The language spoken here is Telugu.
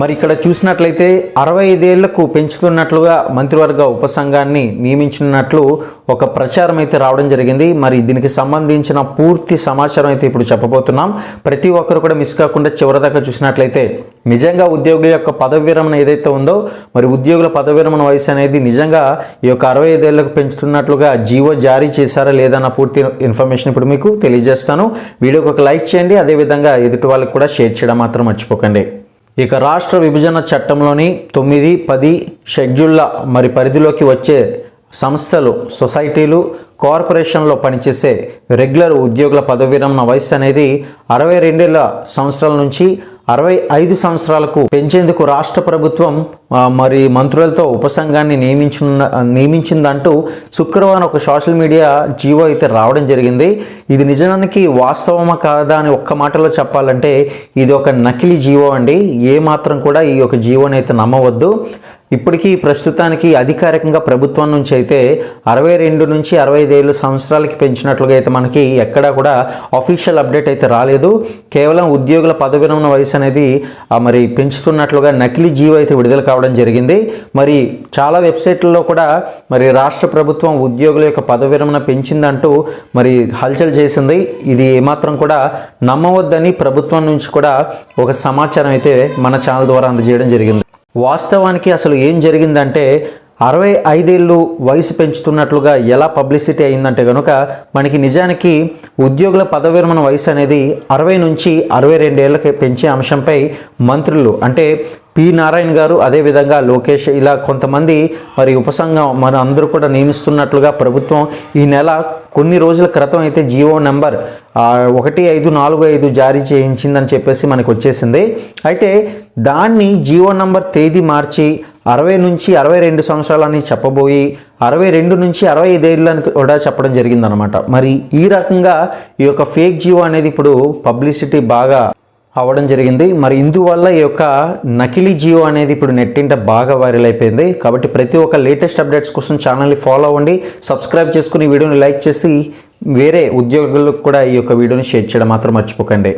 మరి ఇక్కడ చూసినట్లయితే అరవై ఐదేళ్ళకు పెంచుతున్నట్లుగా మంత్రివర్గ ఉపసంఘాన్ని నియమించినట్లు ఒక ప్రచారం అయితే రావడం జరిగింది. మరి దీనికి సంబంధించిన పూర్తి సమాచారం అయితే ఇప్పుడు చెప్పబోతున్నాం. ప్రతి ఒక్కరు కూడా మిస్ కాకుండా చివరిదాకా చూసినట్లయితే నిజంగా ఉద్యోగుల యొక్క పదవి విరమణ ఏదైతే ఉందో మరి ఉద్యోగుల పదవి విరమణ వయసు అనేది నిజంగా ఈ యొక్క అరవై ఐదేళ్ళకు పెంచుతున్నట్లుగా జీవో జారీ చేశారా లేదన్న పూర్తి ఇన్ఫర్మేషన్ ఇప్పుడు మీకు తెలియజేస్తాను. వీడియోకి ఒక లైక్ చేయండి. అదేవిధంగా ఎదుటి వాళ్ళకి కూడా షేర్ చేయడం మాత్రం మర్చిపోకండి. ఇక రాష్ట్ర విభజన చట్టంలోని తొమ్మిది పది షెడ్యూళ్ళ మరి పరిధిలోకి వచ్చే సంస్థలు సొసైటీలు కార్పొరేషన్లో పనిచేసే రెగ్యులర్ ఉద్యోగుల పదవి విరమణ వయస్సు అనేది అరవై రెండేళ్ళ సంవత్సరాల నుంచి అరవై ఐదు సంవత్సరాలకు పెంచేందుకు రాష్ట్ర ప్రభుత్వం మరి మంత్రులతో ఉపసంఘాన్ని నియమించున్న నియమించిందంటూ శుక్రవారం ఒక సోషల్ మీడియా జీవో అయితే రావడం జరిగింది. ఇది నిజానికి వాస్తవమా కాదా అని ఒక్క మాటలో చెప్పాలంటే ఇది ఒక నకిలీ జీవో అండి. ఏ మాత్రం కూడా ఈ యొక్క జీవోని అయితే నమ్మవద్దు. ఇప్పటికీ ప్రస్తుతానికి అధికారికంగా ప్రభుత్వం నుంచి అయితే అరవై రెండు నుంచి అరవై ఐదు ఏళ్ళు సంవత్సరాలకి పెంచినట్లుగా అయితే మనకి ఎక్కడా కూడా అఫీషియల్ అప్డేట్ అయితే రాలేదు. కేవలం ఉద్యోగుల పదవి వయసు అనేది మరి పెంచుతున్నట్లుగా నకిలీ జీవో అయితే విడుదల కావడం జరిగింది. మరి చాలా వెబ్సైట్లలో కూడా మరి రాష్ట్ర ప్రభుత్వం ఉద్యోగుల యొక్క పదవి విరమణ పెంచిందంటూ మరి హల్చల్ చేసింది. ఇది ఏమాత్రం కూడా నమ్మవద్దని ప్రభుత్వం నుంచి కూడా ఒక సమాచారం అయితే మన ఛానల్ ద్వారా అందజేయడం జరిగింది. వాస్తవానికి అసలు ఏం జరిగిందంటే అరవై ఐదేళ్ళు వయసు పెంచుతున్నట్లుగా ఎలా పబ్లిసిటీ అయిందంటే కనుక మనకి నిజానికి ఉద్యోగుల పదవిరమణ విరమణ వయసు అనేది అరవై నుంచి అరవై రెండేళ్ళకి పెంచే అంశంపై మంత్రులు అంటే పి నారాయణ గారు అదేవిధంగా లోకేష్ ఇలా కొంతమంది మరి ఉపసంఘం మన అందరూ కూడా నియమిస్తున్నట్లుగా ప్రభుత్వం ఈ నెల కొన్ని రోజుల క్రితం అయితే జియో నెంబర్ ఒకటి ఐదు నాలుగు ఐదు జారీ చేయించిందని చెప్పేసి మనకు వచ్చేసింది. అయితే దాన్ని జియో నంబర్ తేదీ మార్చి అరవై నుంచి అరవై రెండు సంవత్సరాలని చెప్పబోయి అరవై రెండు నుంచి అరవై ఐదేళ్ళని కూడా చెప్పడం జరిగిందనమాట మరి ఈ రకంగా ఈ యొక్క ఫేక్ జియో అనేది ఇప్పుడు పబ్లిసిటీ బాగా అవ్వడం జరిగింది. మరి ఇందువల్ల ఈ యొక్క నకిలీ జియో అనేది ఇప్పుడు నెట్టింట బాగా వైరల్ అయిపోయింది. కాబట్టి ప్రతి ఒక్క లేటెస్ట్ అప్డేట్స్ కోసం ఛానల్ని ఫాలో అవ్వండి. సబ్స్క్రైబ్ చేసుకుని వీడియోని లైక్ చేసి వేరే ఉద్యోగులకు కూడా ఈ యొక్క వీడియోని షేర్ చేయడం మాత్రం మర్చిపోకండి.